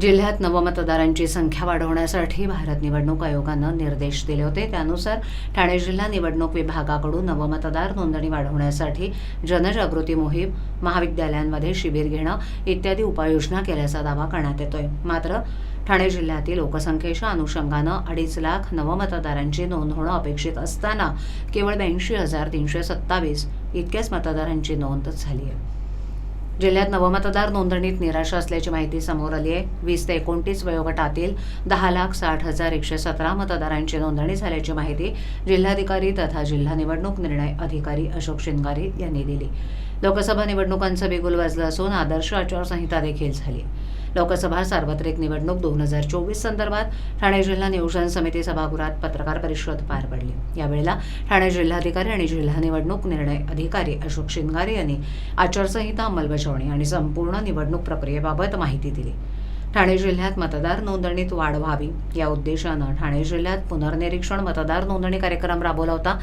जिल्ह्यात नवमतदारांची संख्या वाढवण्यासाठी भारत निवडणूक आयोगानं निर्देश दिले होते. त्यानुसार ठाणे जिल्हा निवडणूक विभागाकडून नवमतदार नोंदणी वाढवण्यासाठी जनजागृती मोहीम महाविद्यालयांमध्ये शिबिर घेणं इत्यादी उपाययोजना केल्याचा दावा करण्यात येतोय. मात्र ठाणे जिल्ह्यातील लोकसंख्येच्या अनुषंगानं अडीच लाख नवमतदारांची नोंद होणं अपेक्षित असताना केवळ ब्याऐंशी हजार तीनशे सत्तावीस इतक्याच मतदारांची नोंद झाली आहे. जिल्ह्यात नवमतदार नोंदणीत निराशा असल्याची माहिती समोर आली आहे. वीस ते एकोणतीस वयोगटातील दहा लाख साठ हजार एकशे सतरा मतदारांची नोंदणी झाल्याची माहिती जिल्हाधिकारी तथा जिल्हा निवडणूक निर्णय अधिकारी अशोक शिंगारे यांनी दिली. लोकसभा निवडणुकांचं बिगुल वाजलं असून आदर्श आचारसंहिता देखील झाली. लोकसभा सार्वत्रिक निवडणूक दोन हजार चोवीस संदर्भात ठाणे जिल्हा नियोजन समिती सभागृहात पत्रकार परिषद पार पडली. यावेळेला ठाणे जिल्हाधिकारी आणि जिल्हा निवडणूक निर्णय अधिकारी अशोक शिंगारे यांनी आचारसंहिता अंमलबजावणी आणि संपूर्ण निवडणूक प्रक्रियेबाबत माहिती दिली. ठाणे जिल्ह्यात मतदार नोंदणीत वाढ व्हावी या उद्देशानं ठाणे जिल्ह्यात पुनर्निरीक्षण मतदार नोंदणी कार्यक्रम राबवला होता.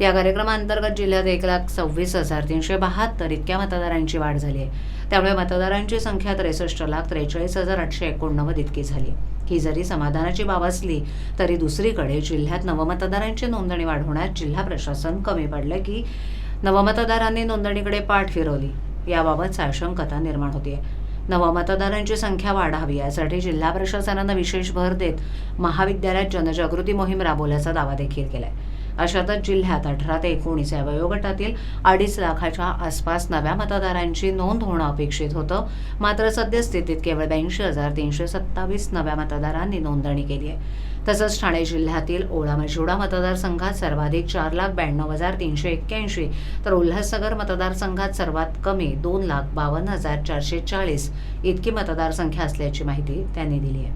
या कार्यक्रमाअंतर्गत जिल्ह्यात एक लाख सव्वीस हजार तीनशे बहात्तर इतक्या मतदारांची वाढ झाली आहे. त्यामुळे मतदारांची संख्या त्रेसष्ट लाख त्रेचाळीस हजार आठशे एकोणनव्वद इतकी झाली. ही जरी समाधानाची बाब असली तरी दुसरीकडे जिल्ह्यात नवमतदारांची नोंदणी वाढवण्यात जिल्हा प्रशासन कमी पडलं की नवमतदारांनी नोंदणीकडे पाठ फिरवली. याबाबत साशंकता निर्माण होतीये. नवमतदारांची संख्या वाढावी यासाठी जिल्हा प्रशासनानं विशेष भर देत महाविद्यालयात जनजागृती मोहीम राबवल्याचा दावा देखील केला आहे अशातच जिल्ह्यात अठरा ते एकोणीस या वयोगटातील अडीच लाखाच्या आसपास नव्या मतदारांची नोंद होणं अपेक्षित होतं. मात्र सद्यस्थितीत केवळ ब्याऐंशी हजार तीनशे सत्तावीस नव्या मतदारांनी नोंदणी केली आहे. तसंच ठाणे जिल्ह्यातील ओळा मजिवडा मतदारसंघात सर्वाधिक चार लाख ब्याण्णव हजार तीनशे एक्क्याऐंशी तर उल्हासनगर मतदारसंघात सर्वात कमी दोन लाख बावन्न हजार चारशे चाळीस इतकी मतदारसंख्या असल्याची माहिती त्यांनी दिली आहे.